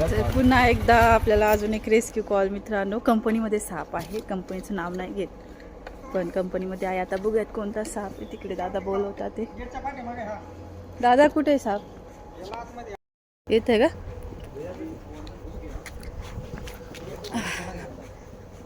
तर पुन्हा एकदा आपल्याला अजून एक रेस्क्यू कॉल मित्रांनो. कंपनीमध्ये साप आहे. कंपनीचं नाव नाही घेत. पण कंपनीमध्ये आहे. आता बघूयात कोणता साप आहे. तिकडे दादा बोलवतात ते. दादा कुठे आहे साप? येत आहे का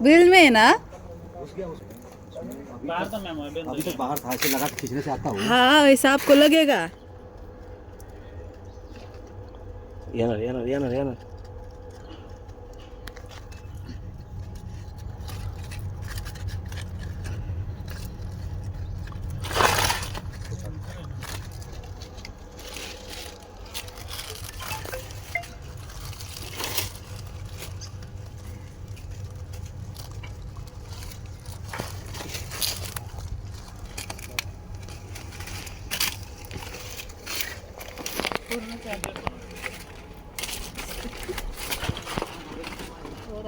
बिल में है ना अभी तक बाहर था लगा के खींचने से आता हूँ. हाँ वैसा आपको लगेगा. Yanır yanır yanır yanır. Buyurun efendim.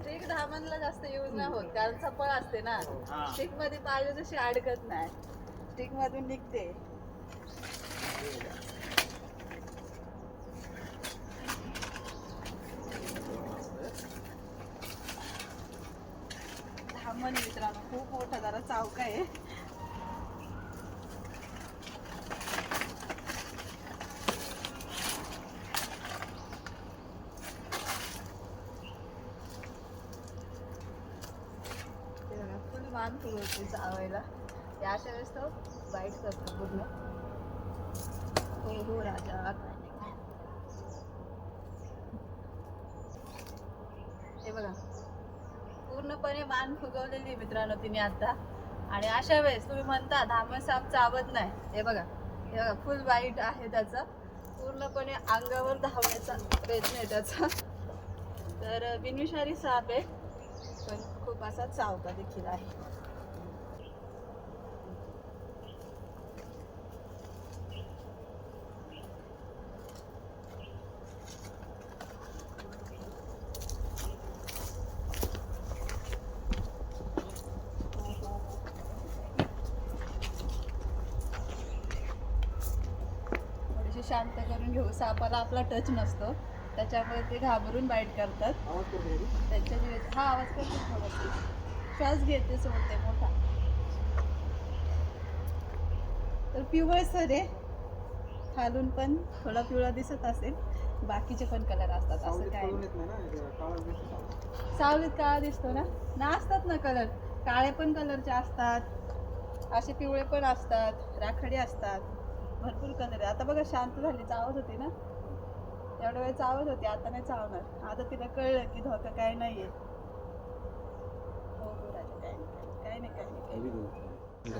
Stick धामणला जास्त यूज नाही होत. कारण चपळ असते ना. स्टिकमध्ये पाहिजे तशी अडकत नाही. स्टिक मधून निघते. धामण मित्रांनो खूप मोठा जरा चावका आहे ते बघा फुल मान फुगवते चावायला ते अशा वेळेस तो बाईट करतो पूर्ण. हो हो राजा. हे बघा. पूर्णपणे मान फुगवलेली मित्रांनो तिने आता. आणि अशा वेळेस तुम्ही म्हणता धामण साप चावत नाही. हे बघा. हे बघा फुल वाईट आहे त्याचा. पूर्णपणे अंगावर धावण्याचा प्रयत्न आहे त्याचा. तर बिनविषारी साप आहे. पण खूप असा चावका देखील आहे. शांत करून घेऊ. सापाला आपला टच नसतो. त्याच्यामुळे ते घाबरून बाईट करतात. त्यांच्या जीवात हा आवाज करतो थोडासा. श्वास घेते सोडते मोठा. तर पिवळ सर आहे. खालून पण थोडा पिवळा दिसत असेल. बाकीचे पण कलर असतात. असं काय. सावलीत. काळा दिसतो ना? ना असतात ना कलर काळे पण कलरचे असतात. असे पिवळे पण असतात. राखडी असतात. भरपूर कलर आहे. आता बघा शांत झाली. चावत होती ना? एवढ्या वेळ चावत होती आता नाही चावणार. आता तिला कळलं की धोका काय नाहीये. हो हो राजा काय नाही काय नाही काय नाही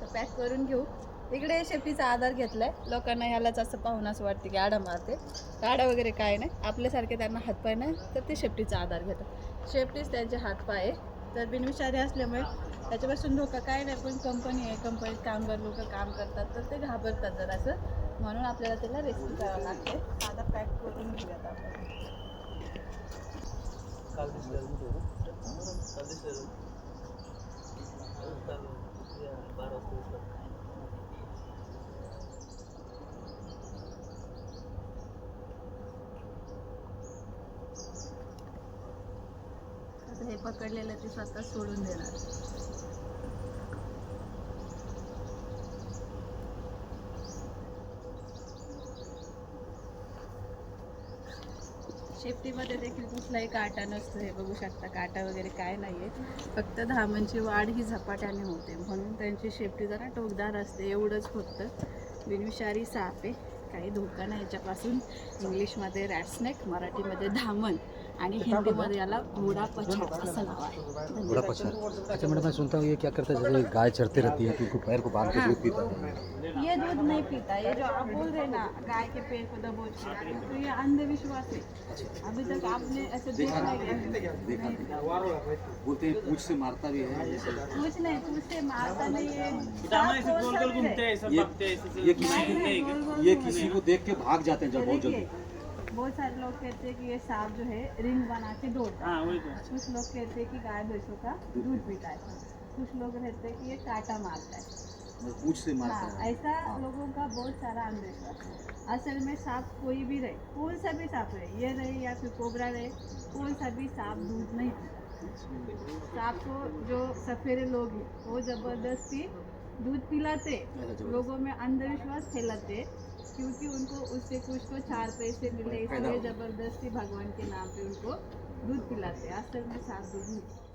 तर पॅक करून घेऊ. इकडे शेपटीचा आधार घेतलाय. लोकांना ह्यालाच असं पाहून असं वाटते की आडा मारते. काडा वगैरे काय नाही. आपल्यासारखे त्यांना हातपाय नाही तर ते शेपटीचा आधार घेतात. शेपटीच त्यांचे हातपाय आहे. तर बिनविषारी असल्यामुळे त्याच्यापासून धोका काय नाही पण कंपनी आहे कंपनीत कामगार लोक काम करतात तर ते घाबरतात जरासं. म्हणून आपल्याला त्याला रेस्क्यू करावं लागते आता पॅक करून घेऊयात आपण आता हे पकडलेलं ते स्वतः सोडून देणार. शेफ्टीमध्ये देखील कुठलाही काटा नसतो हे बघू शकता. काटा वगैरे काय नाहीये. फक्त धामांची वाढ ही झपाट्याने होते. म्हणून त्यांची शेफ्टी जरा टोकदार असते. एवढंच फक्त. बिनविषारी साप आहे. काही धोका नाही. याच्यापासून इंग्लिशमध्ये रॅटस्नेक मराठीमध्ये धामण. आणि हिंदीमध्ये याला घोडा पछाड असं नाव आहे बड़ा पछाड़ अच्छा मैडम मैं सुनता हूँ ये क्या करता है? जैसे गाय चढ़ती रहती है तो उनको पैर को बाँध के दूध पीता है। ये दूध नहीं पीता ये जो आप बोल रहे ना गाय के पेड़ को दबोच के तो ये अंधविश्वास है। अभी तक आपने ऐसे देखा नहीं। देखा बोलते हैं पूछ से मारता भी है कुछ नहीं पूछ से मारता नहीं है सांप हो। सकते हैं। ये ये किसी नहीं, को गोल गोल ये घूम किसी रहे को देख के भाग जाते हैं हैं। जब बहुत देखिए, जल्दी। बहुत सारे लोग कहते हैं कि ये सांप जो है रिंग बना के दौड़ता है। कुछ लोग कहते हैं कि गाय भैंसों का दूध पीता है। कुछ लोग रहते हैं कि ये काटा मारता है। मतलब पूछ से मारता हाँ। है ऐसा लोगों का बहुत सारा अंधविश्वास है। असल में सांप कोई भी रहे कौन सा भी सांप रहे ये रहे या फिर कोबरा रहे कौन सा भी सांप दूध नहीं पीता। सांप को जो सफेरे लोग हैं वो ज़बरदस्ती दूध पिलाते लोगों में अंधविश्वास फैलाते क्योंकि उनको उससे कुछ तो चार पैसे मिले इसलिए जबरदस्ती भगवान के नाम पे उनको दूध पिलाते असल में सांप दूध नहीं